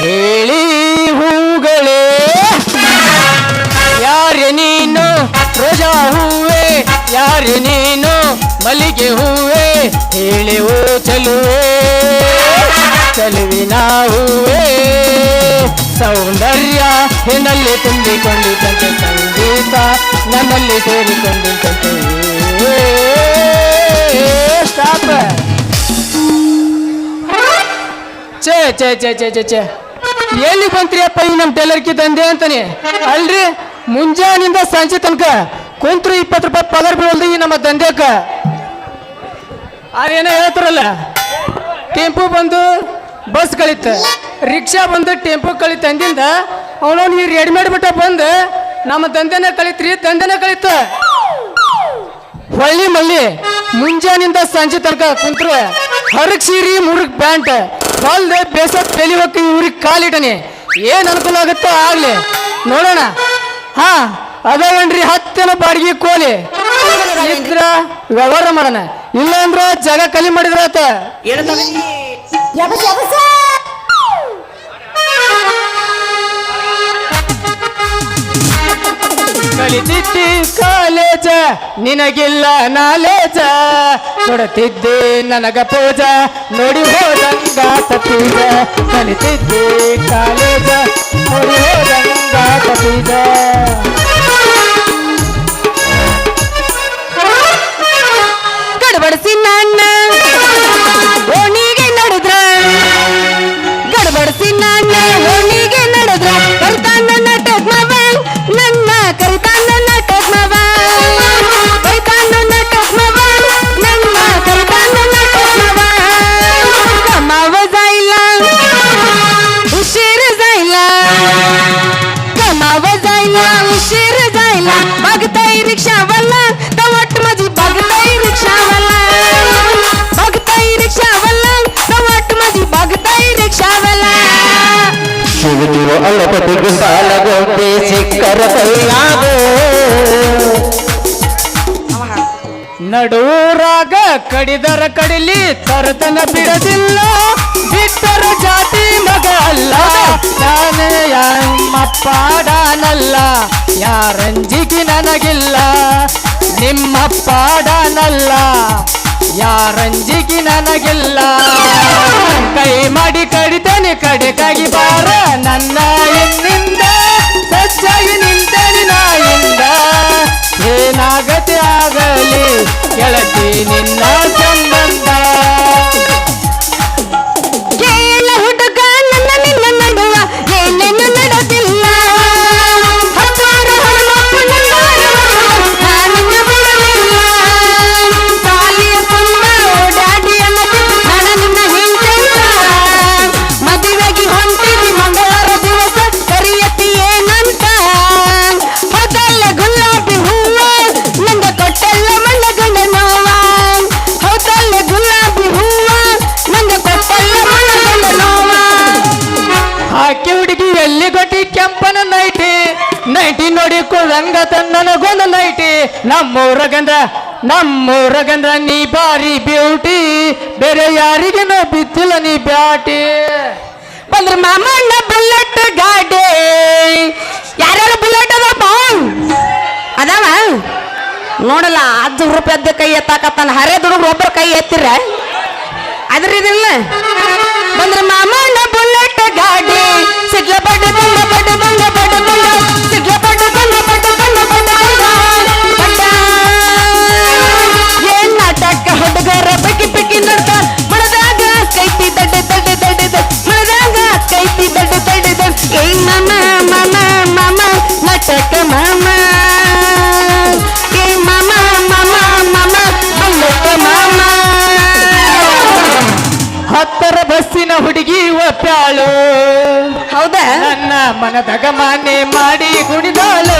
ಹೇಳಿ ಹೂಗಳೇ ಯಾರೆ ನೀನು ರೋಜಾ ಹೂವೆ ಯಾರೆ ನೀನು ಮಲ್ಲಿಗೆ ಹೂವೆ ಹೇಳಿ ಓ ಚಲುವೆ ಚಲುವಿನ ಹೂವೆ ಸೌಂದರ್ಯ ಹೆಣ್ಣಲ್ಲಿ ತುಂಬಿಕೊಂಡಿದ್ದಂತೆ ಸಂಗೀತ ನನ್ನಲ್ಲಿ ಸೇರಿಕೊಂಡಿದ್ದಂತೆ ಸ್ಟಾಪ್ ಛೇ ಛೇ ಛೇ ಛೇ ಛೇ ಛೇ ಎಲ್ಲಿ ಬಂತ್ರಿ ಅಪ್ಪ ಈ ನಮ್ಮ ಟೈಲರ್ಕಿ ದಂಧೆ ಅಂತಾನೆ? ಅಲ್ರಿ, ಮುಂಜಾನಿಂದ ಸಂಜೆ ತನಕ ಕುಂತ್ರು ಇಪ್ಪತ್ತು ರೂಪಾಯಿ ಪಗಾರ ಬೀಳಲ್ದು ಈ ನಮ್ಮ ದಂಧೆಕ. ಅದೇನ ಹೇಳ್ತಾರಲ್ಲ, ಟೆಂಪು ಬಂದು ಬಸ್ ಕಳಿತ, ರಿಕ್ಷಾ ಬಂದು ಟೆಂಪು ಕಳಿತ ಅಂದಿಂದ ಅವನವ್ನು ಈ ರೆಡಿಮೇಡ್ ಬಿಟ್ಟ ಬಂದು ನಮ್ಮ ದಂಧೆನ ಕಳಿತ್ರಿ, ದಂಧೆನ ಕಳಿತ. ಹೊಳ್ಳಿ ಮಳ್ಳಿ ಮುಂಜಾನಿಂದ ಸಂಜೆ ತನಕ ಕುಂತ್ರೆ ಹರಕ್ ಸೀರಿ ಮುರುಗ್ ಪ್ಯಾಂಟ್. ಹೊಲ್ದೆ ಬೇಸ ತೆಲಿವಕ್ಕೆ ಇವ್ರಿಗೆ ಕಾಲಿಟನಿ ಏನ್ ಅನುಕೂಲ ಆಗುತ್ತೋ ಆಗ್ಲಿ. ನೋಡೋಣ. ಹಾ ಅದೇನ್ರಿ ಹತ್ತನ ಬಾಡಿಗೆ ಕೋಲಿ. ಇದ್ರ ವ್ಯವಹಾರ ಮಾಡೋಣ. ಇಲ್ಲ ಅಂದ್ರ ಜಾಗ ಖಾಲಿ ಮಾಡಿದ್ರ ಕಲಿತಿದ್ದಿ ಕಾಲೇಜ ನಿನಗಿಲ್ಲ ನಾಲೇಜ. ಕೊಡುತ್ತಿದ್ದೆ ನನಗ ಪೂಜ ನೋಡಿ ಹೋದಂಗ ಪೂಜ ಕಲಿತಿದ್ದಿ ಕಾಲೇಜ ನೋಡಿ ಹೋದಂಗಾತ ಸಿಕ್ಕರ ಕೈಯಾಗೋ ನಡೂರಾಗ ಕಡಿದರ ಕಡಿಲಿ ತರತನ ಬಿಡದಿಲ್ಲ, ಬಿಟ್ಟರ ಜಾತಿ ಮಗ ಅಲ್ಲ. ನಾನೇ ಯಮ್ಮಪ್ಪ ಡಾನಲ್ಲ, ಯಾರಂಜಿಗೆ ನನಗಿಲ್ಲ. ನಿಮ್ಮಪ್ಪ ಡಾನಲ್ಲ, ಯಾರಂಜಿಗೆ ನನಗಿಲ್ಲ. ಕೈ ಮಾಡಿ ಕಡಿತೇನೆ ಕಡೆಕಾಗಿ ಬಾರ ನನ್ನ ನೋಡಿ ರಂಗ ತನ್ನನಗೊಂದು ನೈಟಿ ನಮ್ಮೂರಗಂದ್ರ ನಮ್ಮೂರಗಂದ್ರ ನೀ ಬಾರಿ ಬ್ಯೂಟಿ. ಬೇರೆ ಯಾರಿಗೆ ನೋ ಬಿದ್ದಿಲ್ಲ ನೀ ಬ್ಯಾಟಿ. ಬಂದ್ರ ಮಾಮಣ್ಣ ಬುಲೆಟ್ ಗಾಡಿ. ಯಾರ್ಯಾರು ಬುಲೆಟ್ ಅದಪ್ಪ ಅದಾವ? ನೋಡಲ್ಲ, ಹತ್ತು ರೂಪಾಯಿ ಕೈ ಎತ್ತಾಕತ್ತಾನ. ಹರೇ ದುಡುಗ್ರು ಒಬ್ಬರ ಕೈ ಎತ್ತಿರ? ಅದ್ರ ಇದಿಲ್ಲ. ಬಂದ್ರ ಮಾಮಣ್ಣ ಬುಲೆಟ್ ಗಾಡಿ. ಸಿಗ್ಲ ಬಡ್ಡ ನನ್ನ ಮನದಾಗ ಮಾನೆ ಮಾಡಿ ಕುಣಿದಾಳು